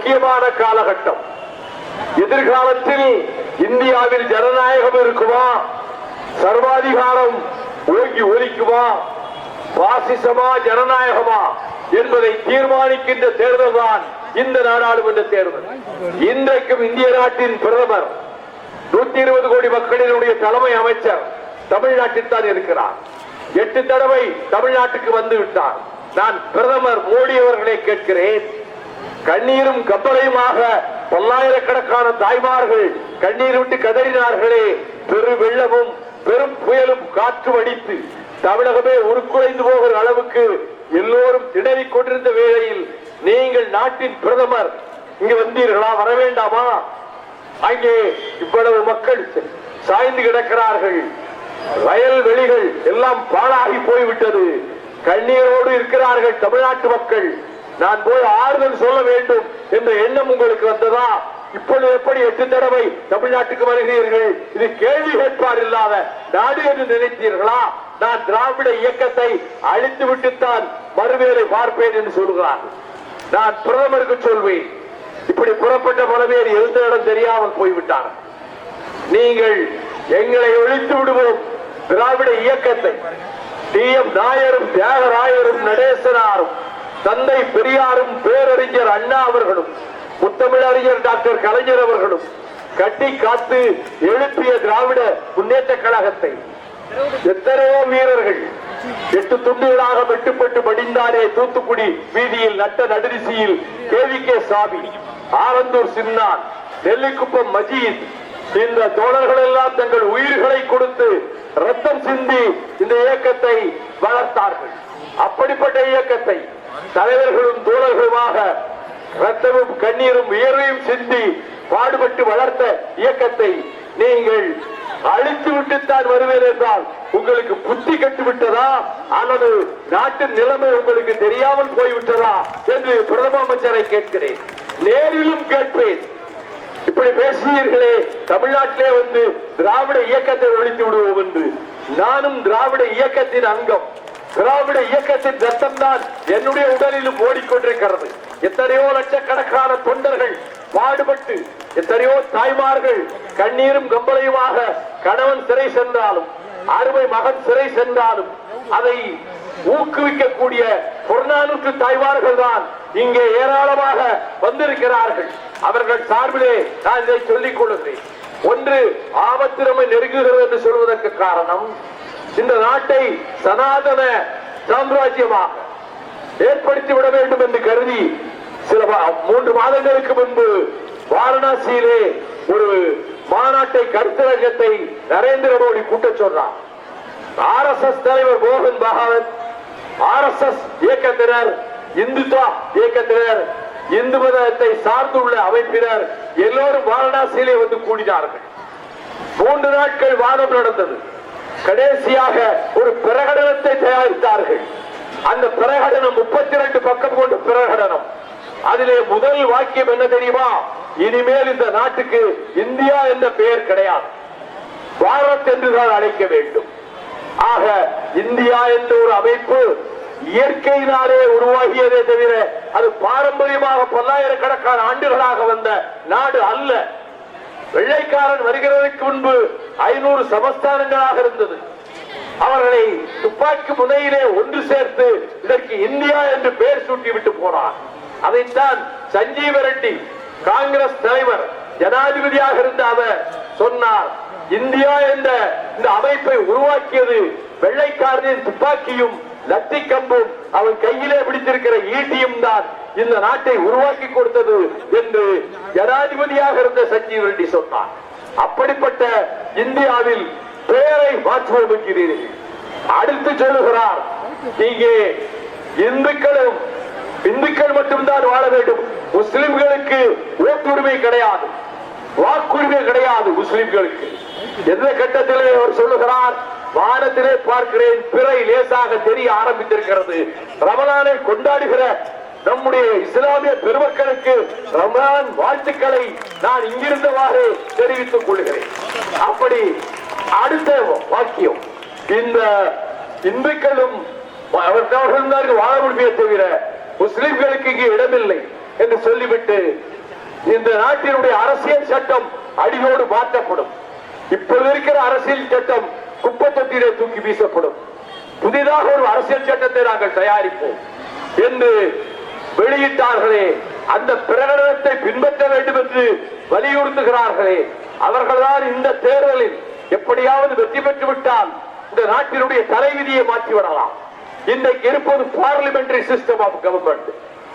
முக்கியமான காலகட்டம். எதிர்காலத்தில் இந்தியாவில் ஜனநாயகம் இருக்குமா? சர்வாதிகாரம் ஓங்கி ஒலிக்குமா? பாசிசமா ஜனநாயகமா? என்பதை தீர்மானிக்கின்ற தேர்தல் தான் இந்த நாடாளுமன்ற தேர்தல். இன்றைக்கும் இந்திய நாட்டின் பிரதமர் நூத்தி இருபது கோடி மக்களினுடைய தலைமை அமைச்சர் தமிழ்நாட்டில் தான் இருக்கிறார். எட்டு தடவை தமிழ்நாட்டுக்கு வந்து விட்டார். நான் பிரதமர் மோடி அவர்களை கேட்கிறேன். கண்ணீரும் கப்பலையுமாக பல்லாயிரக்கணக்கான தாய்மார்கள் கண்ணீர் விட்டு கதறினார்களே. பெரு வெள்ளமும் பெரும் புயலும் காற்று வடித்து தமிழகமே உருக்குலைந்து போகிற அளவுக்கு எல்லோரும் திணறிக் கொண்டிருந்த வேளையில் நீங்கள் நாட்டின் பிரதமர் இங்கு வந்தீர்களா? வர வேண்டாமா? அங்கே இவ்வளவு மக்கள் சாய்ந்து கிடக்கிறார்கள். வயல் வெளிகள் எல்லாம் பாழாகி போய்விட்டது. கண்ணீரோடு இருக்கிறார்கள் தமிழ்நாட்டு மக்கள். நான் போய் ஆறுதல் சொல்ல வேண்டும் என்ற எண்ணம் உங்களுக்கு வந்ததா? இப்பொழுது எப்படி எட்டு தடவை தமிழ்நாட்டுக்கு வருகிறீர்கள்? இது கேள்வி கேட்பார் இல்லாத நாடு என்று நினைத்தீர்களா? நான் திராவிட இயக்கத்தை அழித்து விட்டுத்தான் மறுவேலை பார்ப்பேன் என்று சொல்கிறார் நான் பிரதமருக்கு சொல்வேன் இப்படி புறப்பட்ட பல பேர் எந்த இடம் தெரியாமல் போய்விட்டார் நீங்கள் எங்களை ஒழித்து விடுவோம் திராவிட இயக்கத்தை. டி எம் நாயரும் தியாகராயரும் நடேசனாரும் தந்தை பெரியாரும் பேரறிஞர் அண்ணா அவர்களும் முத்தமிழறிஞர் டாக்டர் கலைஞர் அவர்களும் கட்டி காத்து எழுப்பிய திராவிட முன்னேற்ற கழகத்தை எத்தனையோ வீரர்கள் எட்டு துண்டுகளாக வெட்டுப்பட்டு படிந்தாரே தூத்துக்குடி வீதியில் நட்ட நடுரிசியில் கேவி கே சாமி ஆலந்தூர் சின்னான் நெல்லிக்குப்பம் மஜீத் இந்த தோழர்கள் எல்லாம் தங்கள் உயிர்களை கொடுத்து ரத்தம் சிந்தி இந்த இயக்கத்தை வளர்த்தார்கள். அப்படிப்பட்ட இயக்கத்தை தலைவர்களும் தோழர்களுமாக ரத்தமும் கண்ணீரும் உயர்வையும் சிந்தி பாடுபட்டு வளர்த்த இயக்கத்தை நீங்கள் அழித்து விட்டுத்தான் வருவேன் என்றால் உங்களுக்கு புத்தி கட்டுவிட்டதா? அல்லது நாட்டின் நிலைமை உங்களுக்கு தெரியாமல் போய்விட்டதா? என்று பிரதம அமைச்சரை கேட்கிறேன். நேரிலும் கேட்பேன். இப்படி பேசுவீர்களே தமிழ்நாட்டிலே வந்து திராவிட இயக்கத்தை ஒழித்து விடுவோம் என்று. நானும் திராவிட இயக்கத்தின் அங்கம். திராவிட இயக்கத்தின் ரத்தம்தான் என்னுடைய உடலிலும் ஓடிக்கொண்டிருக்கிறது. எத்தனையோ லட்சக்கணக்கான தொண்டர்கள் பாடுபட்டு எத்தனையோ தாய்மார்கள் கண்ணீரும் கம்பளையுமாக கணவன் சிறை சென்றாலும் அருமை மகன் சிறை சென்றாலும் அதை ஊக்குவிக்கக்கூடிய புறநானூற்று தாய்மார்கள் தான் இங்கே ஏராளமாக வந்திருக்கிறார்கள். அவர்கள் சார்பிலே நான் இதை சொல்லிக் கொள்கிறேன். ஒன்று ஆபத்திரமை நெருங்குகிறது என்று சொல்வதற்கு காரணம் இந்த நாட்டை சனாதன சாம்ராஜ்யமாக ஏற்படுத்தி விட வேண்டும் என்று கருதி சில மூன்று மாதங்களுக்கு முன்பு வாரணாசியிலே ஒரு மாநாட்டை கருத்தரகத்தை நரேந்திர மோடி கூட்டச் சொன்னார் ஆர் எஸ் எஸ் தலைவர் மோகன் பகவத் ஆர் எஸ் எஸ் இயக்கத்தினர் இந்துத்வா இயக்கத்தினர் இந்து மதத்தை சார்ந்துள்ள அமைப்பினர் எல்லோரும் வாரணாசியிலே வந்து கூடினார்கள். மூன்று நாட்கள் வாதம் நடந்தது. கடைசியாக ஒரு பிரகடனத்தை தயாரித்தார்கள். அந்த பிரகடனம் முப்பத்தி ரெண்டு பக்கம் கொண்ட பிரகடனம். அதிலே முதல் வாக்கியம் என்ன தெரியுமா? இனிமேல் இந்த நாட்டுக்கு இந்தியா என்ற பெயர் கிடையாது. பாரத் என்றுதான் அழைக்க வேண்டும். ஆக இந்தியா என்ற ஒரு அமைப்பு இயற்கையினாலே உருவாகியதே தவிர அது பாரம்பரியமாக பல்லாயிரக்கணக்கான ஆண்டுகளாக வந்த நாடு அல்ல. வெள்ளைக்காரன் வருகிறதற்கு முன்பு ஐநூறு சமஸ்தானங்களாக இருந்தது. அவர்களை துப்பாக்கி முனையிலே ஒன்று சேர்த்து இதற்கு இந்தியா என்று பெயர் சூட்டி விட்டு போனார். அதைத்தான் சஞ்சீவ ரெட்டி காங்கிரஸ் தலைவர் ஜனாதிபதியாக இருந்த அவர் சொன்னார். இந்தியா என்ற இந்த அமைப்பை உருவாக்கியது வெள்ளைக்காரனின் துப்பாக்கியும் லத்தி கம்பும் அவன் கையிலே பிடித்திருக்கிற ஈட்டியும் தான் இந்த நாட்டை உருவாக்கி கொடுத்தது என்று ஜனாதிபதியாக இருந்த சஞ்சீவ் ரெட்டி சொன்னார். அப்படிப்பட்ட இந்தியாவில் பேரை மாற்றுவோம் அடுத்து சொல்லுகிறார் இங்கே இந்துக்களும் இந்துக்கள் மட்டும்தான் வாழ வேண்டும். முஸ்லிம்களுக்கு ஓட்டுரிமை கிடையாது. வாக்குரிமை கிடையாது முஸ்லிம்களுக்கு. எந்த கட்டத்திலே அவர் சொல்லுகிறார் வானத்திலே பார்க்கிறேன் பிறை லேசாக தெரிய ஆரம்பித்திருக்கிறது. ரமலானை கொண்டாடுகிற நம்முடைய இஸ்லாமிய பெருமக்களுக்கு ரம்ஜான் வாழ்த்துக்களை நான் இங்கிருந்தவாறு தெரிவித்துக் கொள்கிறேன். அப்படி அடுத்த வாக்கியம். இந்த இந்துக்களும் அவர்கள் வாழ முடியுமே தவிர முஸ்லிம்களுக்கு இங்கே இடமில்லை என்று சொல்லிவிட்டு இந்த நாட்டினுடைய அரசியல் சட்டம் அடியோடு மாற்றப்படும். இப்பொழுது இருக்கிற அரசியல் சட்டம் குப்பை தொட்டியிலே தூக்கி வீசப்படும். புதிதாக ஒரு அரசியல் சட்டத்தை நாங்கள் தயாரிப்போம் என்று வெளியிட்டார்களே அந்த பிரகடனத்தை பின்பற்ற வேண்டும் என்று வலியுறுத்துகிறார்களே. அவர்கள்தான் இந்த தேர்தலில் எப்படியாவது வெற்றி பெற்று விட்டால் இந்த நாட்டினுடைய தலைவிதியை மாற்றி விடலாம். இன்றைக்கு இருப்பது பார்லிமெண்டரி சிஸ்டம் ஆஃப் கவர்மெண்ட்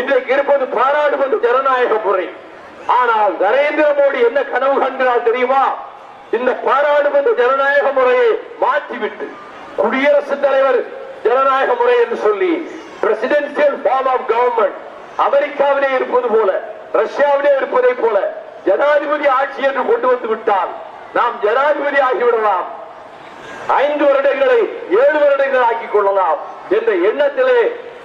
இன்றைக்கு இருப்பது பாராளுமன்ற ஜனநாயக முறை. ஆனால் நரேந்திர மோடி என்ன கனவு காண்கிறார் தெரியுமா? இந்த பாராளுமன்ற ஜனநாயக முறையை மாற்றிவிட்டு குடியரசுத் தலைவர் ஜனநாயக முறை என்று சொல்லி பிரசிடென்சியல் ஃபார்ம் ஆஃப் கவர்மெண்ட் அமெரிக்காவிலே இருப்பது போல ரஷ்யாவிலே இருப்பதை போல ஜனாதிபதி ஆட்சி என்று கொண்டு வந்து விட்டால் நாம் ஜனாதிபதி ஆகிவிடலாம் ஐந்து வருடங்களை ஏழு வருடங்கள் ஆக்கிக் கொள்ளலாம் என்ற எண்ணத்திலே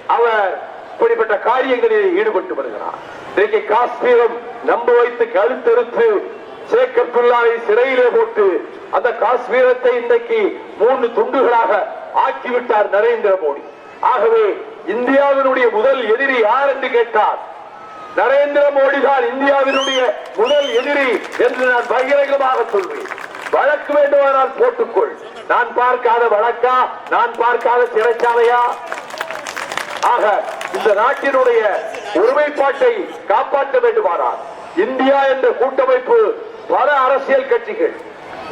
அவர் இப்படிப்பட்ட காரியங்களில் ஈடுபட்டு வருகிறார் இன்றைக்கு காஷ்மீரம் நம்ப வைத்து கழுத்தெடுத்து ஷேக் அப்துல்லாவை சிறையிலே போட்டு அந்த காஷ்மீரத்தை இன்றைக்கு மூன்று துண்டுகளாக ஆக்கிவிட்டார் நரேந்திர மோடி ஆகவே இந்தியாவினுடைய முதல் எதிரி யார் என்று கேட்டார். நரேந்திர மோடி தான் இந்தியாவினுடைய முதல் எதிரி என்று நான் பகிரங்கமாக சொல்வேன். வழக்கு வேண்டுமானால் போட்டுக்கொள். நான் பார்க்காத வழக்கா? நான் பார்க்காத சிறைச்சாலையா? ஆக இந்த நாட்டினுடைய ஒருமைப்பாட்டை காப்பாற்ற வேண்டுமானால் இந்தியா என்ற கூட்டமைப்பு பல அரசியல் கட்சிகள்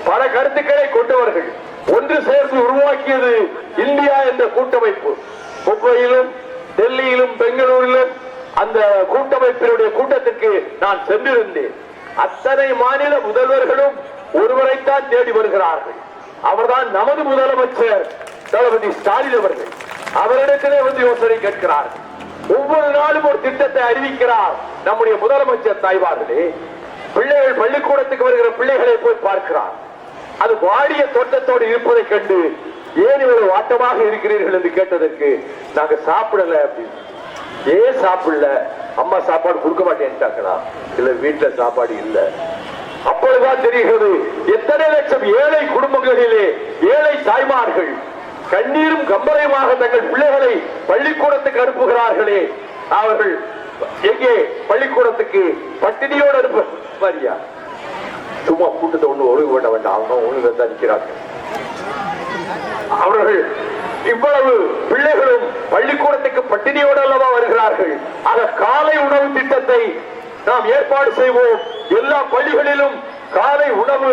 பல கருத்துக்களை கொண்டவர்கள் ஒன்று சேர்ந்து உருவாக்கியது இந்தியா என்ற கூட்டமைப்பு. மும்பையிலும் டெல்லியிலும் பெங்களூரிலும் அந்த கூட்டமைப்பினுடைய கூட்டத்திற்கு நான் சென்றிருந்தேன். அத்தனை மாநில முதல்வர்களும் ஒருவரைத்தான் தேடி வருகிறார்கள். அவர்தான் நமது முதலமைச்சர் தளபதி ஸ்டாலின் அவர்கள். அவரிடத்திலே வந்து யோசனை கேட்கிறார் ஒவ்வொரு நாளும் ஒரு திட்டத்தை அறிவிக்கிறார் நம்முடைய முதலமைச்சர் தாய்வார்களே பிள்ளைகள் பள்ளிக்கூடத்துக்கு வருகிற பிள்ளைகளை போய் பார்க்கிறார். அது வாடிய தோட்டத்தோடு இருப்பதை கண்டு ஏன் இவ்வளவு வாட்டமாக இருக்கிறீர்கள் என்று கேட்டதற்கு நாங்க சாப்பிடல அப்படின்னு. ஏன் சாப்பிடல? அம்மா சாப்பாடு கொடுக்க மாட்டேன்ட்டாங்களா இல்ல வீட்டுல சாப்பாடு இல்ல. அப்பொழுதுதான் தெரிகிறது எத்தனை லட்சம் ஏழை குடும்பங்களிலே ஏழை தாய்மார்கள் கண்ணீரும் கம்பரையுமாக தங்கள் பிள்ளைகளை பள்ளிக்கூடத்துக்கு அனுப்புகிறார்களே. அவர்கள் எங்கே? பள்ளிக்கூடத்துக்கு பட்டினியோடு அனுப்ப மாதிரியா சும்மா கூட்டத்தை ஒண்ணு ஒழுங்கு பண்ண வேண்டாம். அவங்க ஒழுங்கு தான் நிற்கிறார்கள் அவர்கள் இவ்வளவு பிள்ளைகளும் பள்ளிக்கூடத்துக்கு பட்டினியோடு அல்லவா வருகிறார்கள். ஆக காலை உணவு திட்டத்தை நாம் ஏற்பாடு செய்வோம். எல்லா பள்ளிகளிலும் காலை உணவு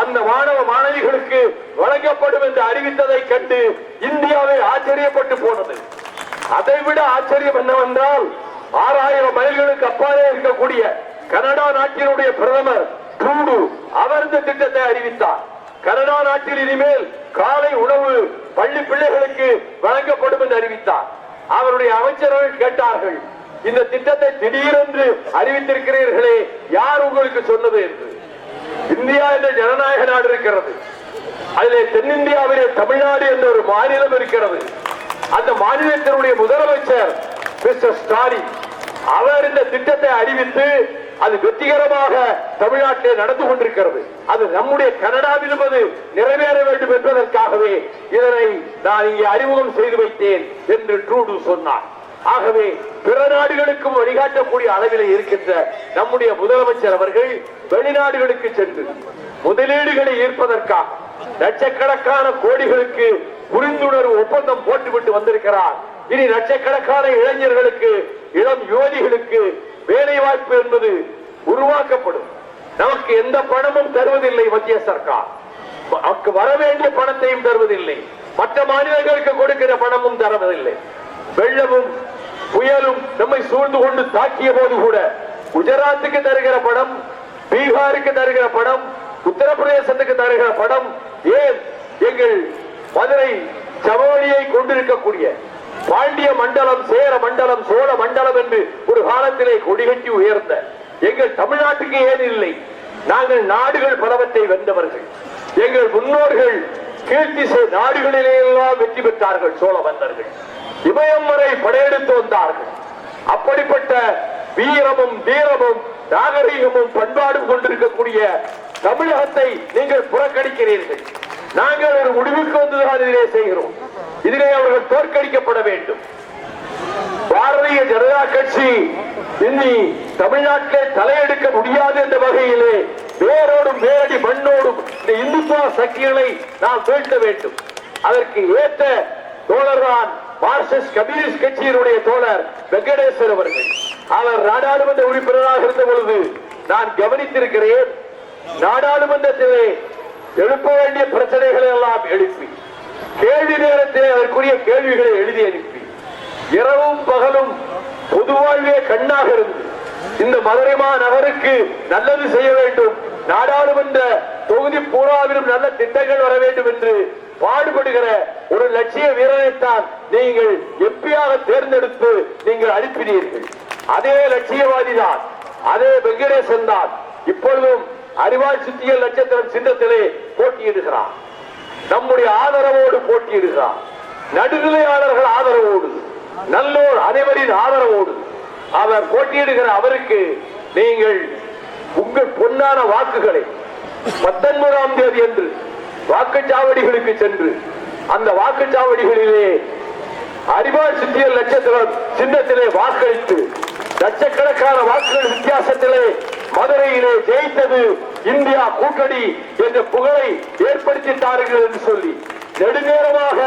அந்த மாணவ மாணவிகளுக்கு வழங்கப்படும் என்று அறிவித்ததை கண்டு இந்தியாவை ஆச்சரியப்பட்டு போனது. அதை விட ஆச்சரியம் என்னவென்றால் ஆறாயிரம் மைல்களுக்கு அப்பாலே இருக்கக்கூடிய கனடா நாட்டினுடைய பிரதமர் ட்ரூடு அவர் இந்த திட்டத்தை அறிவித்தார். கனடா நாட்டில் இனிமேல் காலை உணவு பள்ளி பிள்ளைகளுக்கு வழங்கப்படும் என்று அறிவித்தார். அவருடைய அமைச்சர்கள் கேட்டார்கள் இந்த திட்டத்தை திடீரென்று அறிவித்திருக்கிறீர்களே யார் உங்களுக்கு சொன்னது என்று? இந்தியா என்ற ஜனநாயக நாடு இருக்கிறது. அதிலே தென்னிந்தியாவிலே தமிழ்நாடு என்ற ஒரு மாநிலம் இருக்கிறது. அந்த மாநிலத்தினுடைய முதலமைச்சர் மிஸ்டர் ஸ்டாலின் அவர் இந்த திட்டத்தை அறிவித்து அது வெற்றிகரமாக தமிழ்நாட்டிலே நடந்து கொண்டிருக்கிறது. அது நம்முடைய கனடாவிலும் அது நிறைவேற வேண்டும் என்பதற்காகவே இதனை நான் இங்கே அறிமுகம் செய்து வைத்தேன் என்று ட்ரூடு சொன்னார். ஆகவே பிற நாடுகளுக்கும் வழிகாட்டக்கூடிய அளவில் இருக்கின்ற நம்முடைய முதலமைச்சர் அவர்கள் வெளிநாடுகளுக்கு சென்று முதலீடுகளை ஈர்ப்பதற்காக லட்சக்கணக்கான கோடிகளுக்கு புரிந்துணர்வு ஒப்பந்தம் போட்டுவிட்டு வந்திருக்கிறார். இனி லட்சக்கணக்கான இளைஞர்களுக்கு இளம் யுவதிகளுக்கு வேலை வாய்ப்பு என்பது உருவாக்கப்படும். நமக்கு எந்த பணமும் தருவதில்லை மத்திய சர்க்கார். நமக்கு வர வேண்டிய பணத்தையும் தருவதில்லை. மற்ற மாநிலங்களுக்கு கொடுக்கிற பணமும் தருவதில்லை வெள்ளமும் புயலும் நம்மை சூழ்ந்து கொண்டு தாக்கிய போது கூட குஜராத்துக்கு தருகிற பணம் பீகாருக்கு தருகிற பணம் உத்தரப்பிரதேசத்துக்கு தருகிற பணம் ஏன் எங்கள் மதுரை சமவெளியை கொண்டிருக்கக்கூடிய பாண்டிய மண்டலம் சேர மண்டலம் சோழ மண்டலம் என்று ஒரு காலத்திலே கொடிகட்டி உயர்ந்த எங்கள் தமிழ்நாட்டுக்கு ஏன் இல்லை? நாங்கள் நாடுகள் பலவற்றை வென்றவர்கள். எங்கள் முன்னோர்கள் கீழ்த்திசை நாடுகளிலே எல்லாம் வெற்றி பெற்றார்கள் சோழ மன்னர்கள் இமயம் வரை படையெடுத்து வந்தார்கள். அப்படிப்பட்ட வீரமும் தீரமும் நாகரீகமும் பண்பாடும் கொண்டிருக்கக்கூடிய தமிழகத்தை நீங்கள் புறக்கணிக்கிறீர்கள். நாங்கள் ஒரு முடிவுக்கு வந்துதான் இதிலே செய்கிறோம். இதிலே அவர்கள் தோற்கடிக்கப்பட வேண்டும். பாரதிய ஜனதா கட்சி இனி தமிழ்நாட்டிலே தலையெடுக்க முடியாது என்ற வகையிலே வேரோடும் வேரடி மண்ணோடும் இந்த இந்துத்துவ சக்திகளை நாம் வீழ்த்த வேண்டும். அதற்கு ஏற்ற தோழர்தான் மார்க்சிஸ்ட் கம்யூனிஸ்ட் கட்சியினுடைய தோழர் வெங்கடேஸ்வர் அவர்கள். அவர் நாடாளுமன்ற உறுப்பினராக இருந்த பொழுது நான் கவனித்திருக்கிறேன் நாடாளுமன்றத்திலே எழுப்ப வேண்டிய பிரச்சனைகளை எல்லாம் எழுப்பி கேள்வி நேரத்திலே அதற்குரிய கேள்விகளை எழுதி அனுப்பி இரவும் பகலும் பொதுவாழ்வே கண்ணாக இருந்து இந்த மதுரை நகருக்கு நல்லது செய்ய வேண்டும். நாடாளுமன்ற தொகுதி பூராவிலும் நல்ல திட்டங்கள் வர வேண்டும் என்று பாடுபடுகிற ஒரு லட்சிய வீரனைத்தான் நீங்கள் எப்பியாக தேர்ந்தெடுத்து நீங்கள் அனுப்பினீர்கள். அதே லட்சியவாதி தான் அதே வெங்கடேசன் தான் இப்பொழுதும் அறிவாய் சுத்திய நட்சத்திரம் சின்னத்திலே போட்டியிடுகிறார். நம்முடைய ஆதரவோடு போட்டியிடுகிறார். நடுநிலையாளர்கள் ஆதரவோடு. நல்லோர் அனைவரின் ஆதரவோடு அவர் போட்டியிடுகிற அவருக்கு நீங்கள் உங்கள் பொன்னான வாக்குகளை பத்தொன்பதாம் தேதி என்று வாக்குச்சாவடிகளுக்கு சென்று அந்த வாக்குச்சாவடிகளிலே அறிவாள் சித்தியல் நட்சத்திரம் சின்னத்திலே வாக்களித்து லட்சக்கணக்கான வாக்குகள் வித்தியாசத்திலே மதுரையிலே ஜெயித்தது இந்தியா கூட்டணி என்ற புகழை ஏற்படுத்திட்டார்கள் என்று சொல்லி நெடுநேரமாக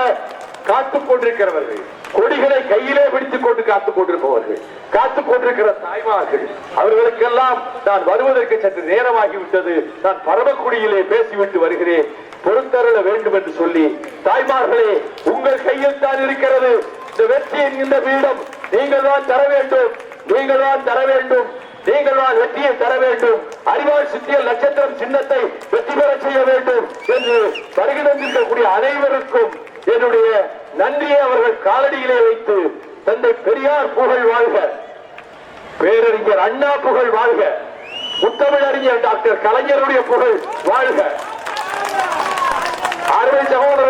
காத்துக் கொண்டிருக்கிறவர்கள் கொடிகளை கையிலே பிடித்துக் கொண்டு காத்துக் கொண்டிருப்பவர்கள் காத்துக் கொண்டிருக்கிற தாய்மார்கள் அவர்களுக்கெல்லாம் நான் வருவதற்கு சற்று நேரமாகிவிட்டது. நான் பரமக்குடியிலே பேசிவிட்டு வருகிறேன். பொறுத்தருள வேண்டும் என்று சொல்லி தாய்மார்களே உங்கள் கையில் தான் இருக்கிறது. இந்த வெற்றியின் இந்த பீடம் நீங்கள் தான் தர வேண்டும். நீங்கள் தான் தர வேண்டும். நீங்கள் தான் வெற்றியை தர வேண்டும். அறிவால் சுத்திய நட்சத்திரம் சின்னத்தை வெற்றி பெற செய்ய வேண்டும் என்று வருகிறந்திருக்கக்கூடிய அனைவருக்கும் என்னுடைய நன்றியை அவர்கள் காலடியிலே வைத்து தந்தை பெரியார் புகழ் வாழ்க. பேரறிஞர் அண்ணா புகழ் வாழ்க. முத்தமிழறிஞர் டாக்டர் கலைஞருடைய புகழ் வாழ்க. அருள் சகோதர